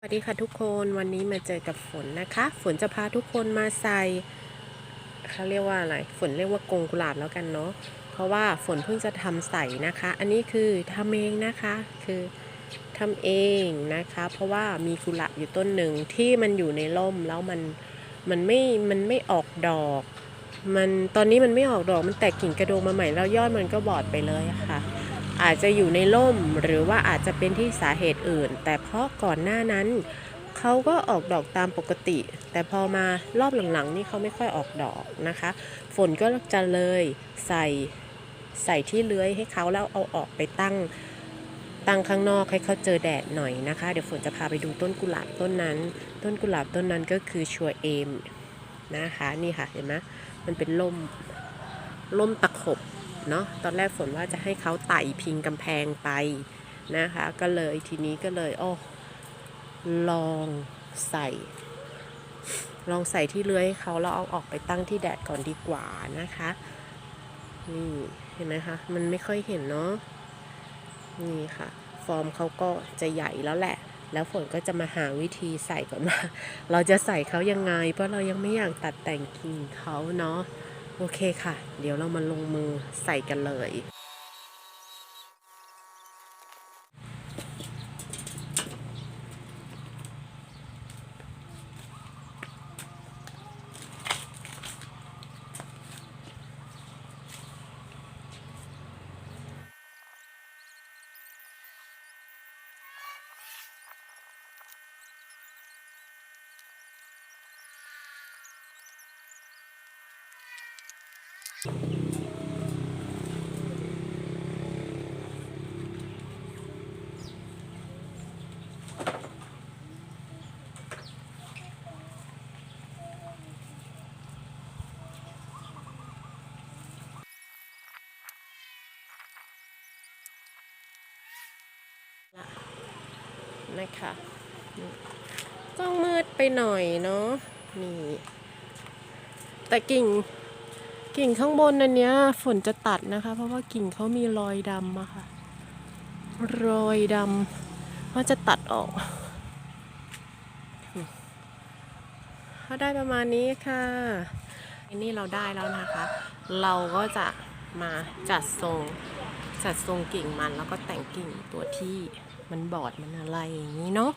สวัสดีค่ะทุกคนวันนี้มาเจอกับฝนนะคะ ฝนจะพาทุกคนมาใส่เขาเรียกว่าอะไรฝนเรียกว่ากงกุหลาบแล้วกันเนาะเพราะว่าฝนเพิ่งจะทำใส่นะคะ อันนี้คือทำเองนะคะคือทำเองนะคะ เพราะว่ามีกุหลาบอยู่ต้นหนึ่งที่มันอยู่ในร่มแล้วมันมันไม่มันไม่ออกดอก มันตอนนี้มันไม่ออกดอกมันแตกกิ่งกระโดงมาใหม่แล้วยอดมันก็บอดไปเลยะค่ะ อาจจะอยู่ในร่มหรือว่าอาจจะเป็นที่สาเหตุอื่น แต่เพราะก่อนหน้านั้นเขาก็ออกดอกตามปกติ แต่พอมารอบหลังๆนี่เขาไม่ค่อยออกดอกนะคะ ฝนก็จะเลยใส่ใส่ที่เลื้อยให้เขาแล้วเอาออกไปตั้งตั้งข้างนอกให้เขาเจอแดดหน่อยนะคะ เดี๋ยวฝนจะพาไปดูต้นกุหลาบต้นนั้น ต้นกุหลาบต้นนั้นก็คือชัวเอมนะคะ นี่ค่ะเห็นไหมมันเป็นล่มล่มตะขบ เนาะตอนแรกฝนว่าจะให้เขาไต่พิงกำแพงไปนะคะ ก็เลยทีนี้ก็เลยโอ้ลองใส่ ลองใส่ที่เลื้อยเขาแล้วเอาออกไปตั้งที่แดดก่อนดีกว่านะคะนี่เห็นไหมคะมันไม่ค่อยเห็นเนาะนี่ค่ะ ฟอร์มเขาก็จะใหญ่แล้วแหละ แล้วฝนก็จะมาหาวิธีใส่ก่อนว่า เราจะใส่เขายังไง เพราะเรายังไม่อยากตัดแต่งกิ่งเขาเนาะ โอเคค่ะ เดี๋ยวเรามาลงมือใส่กันเลย นะคะกล้องมืดไปหน่อยเนาะนี่แต่กิ่งกิ่งข้างบนอันเนี้ยฝนจะตัดนะคะ เพราะว่ากิ่งเขามีรอยดำอะค่ะ รอยดำว่าจะตัดออกก็ได้ประมาณนี้ค่ะอันนี้เราได้แล้วนะคะ เราก็จะมาจัดทรงจัดทรงกิ่งมันแล้วก็แต่งกิ่งตัวที่ มันบอดมันอะไรอย่างนี้เนาะ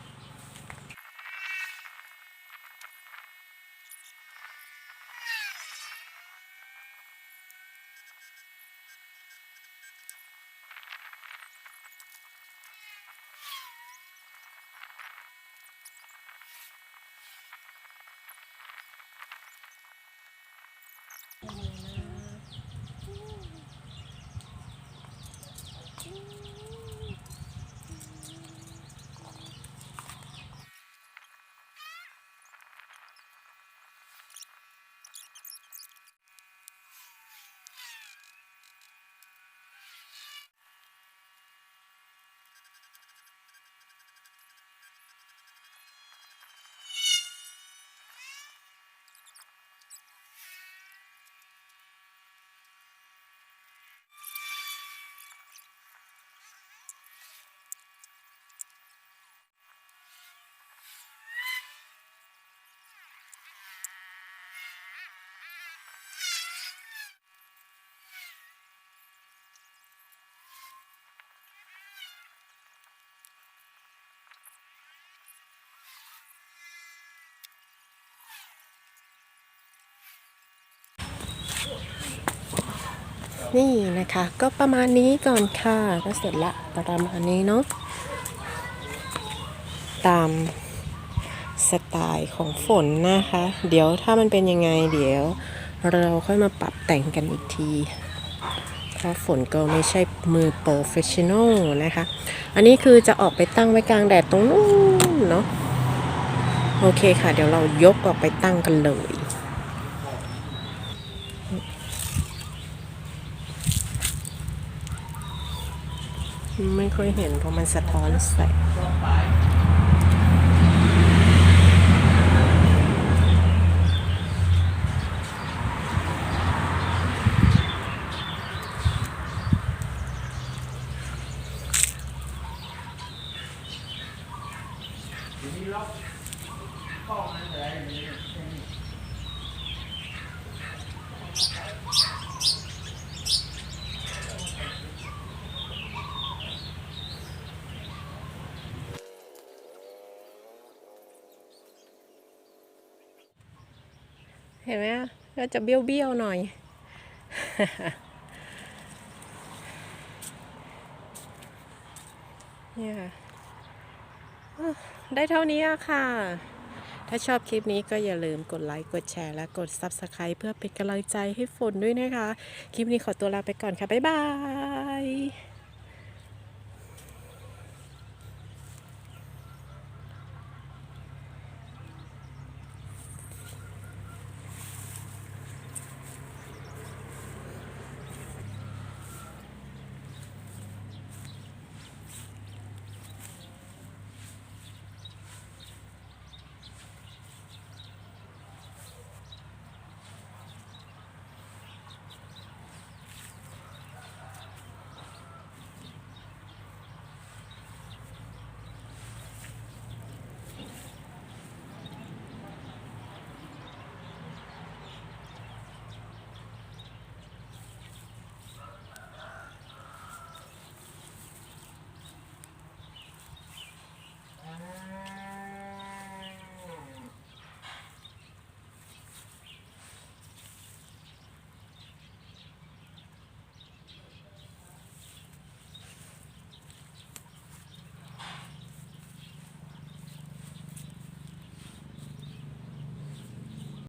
นี่นะคะ ก็ประมาณนี้ก่อนค่ะ ก็เสร็จละประมาณนี้เนาะตามสไตล์ของฝนนะคะ เดี๋ยวถ้ามันเป็นยังไงเดี๋ยว เราค่อยมาปรับแต่งกันอีกที เพราะฝนก็ไม่ใช่มือโปรเฟชชั่นอลนะคะ อันนี้คือจะออกไปตั้งไว้กลางแดดตรงนู้นเนาะโอเคค่ะ เดี๋ยวเรายกออกไปตั้งกันเลย ไม่ค่อยเห็นเพราะมันสะท้อนแสงนี่ล็อกล้องนั่นอะไรอย่างนี้ เห็นไหมก็จะเบี้ยวเบี้ยวๆหน่อย เนี่ยค่ะได้เท่านี้ค่ะ ถ้าชอบคลิปนี้ก็อย่าลืมกดไลค์ กดแชร์ และกด Subscribe เพื่อเป็นกำลังใจให้ฝนด้วยนะคะ คลิปนี้ขอตัวลาไปก่อนค่ะ บ๊ายบาย